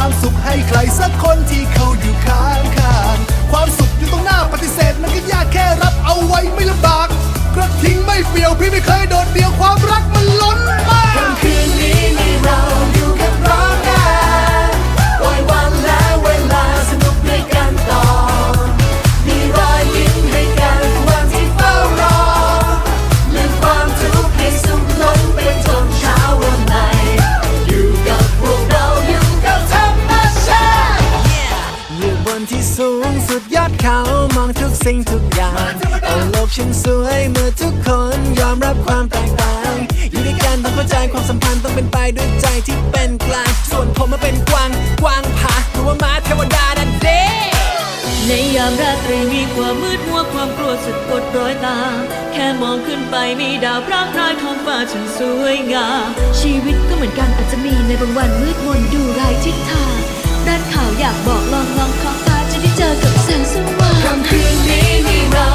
ความสุขให้ใครสักคนที่เขาอยู่ข้างข้างๆความสุขอยู่ตรงหน้าปฏิเสธมันก็ยากแค่รับเอาไว้ไม่ลำบากกระทิ้งไม่เปลี่ยวพี่ไม่เคยโดดเดี่ยวความรัก สิ่งทุกอย่างโอ้โลกฉันสวยเมื่อทุกคนยอมรับความแตกต่างอยู่ด้วยกันต้องเข้าใจความสัมพันธ์ต้องเป็นไปด้วยใจที่เป็นกลาง ส่วนผมมาเป็นกวางกวางผาหรือว่าม้าเทวดานั่นเด้ในยามราตรีมีความมืดมัวความกลัวสะกดร้อยตา แค่มองขึ้นไปมีดาวพร่างพรายท้องฟ้าฉันสวยงามชีวิตก็เหมือนกันอาจจะมีในบางวันมืดมนดูไร้ทิศทางด้านข่าวอยากบอกลองลองขอ เจอกับแสงสว่างค่ำคืนนี้มีเรา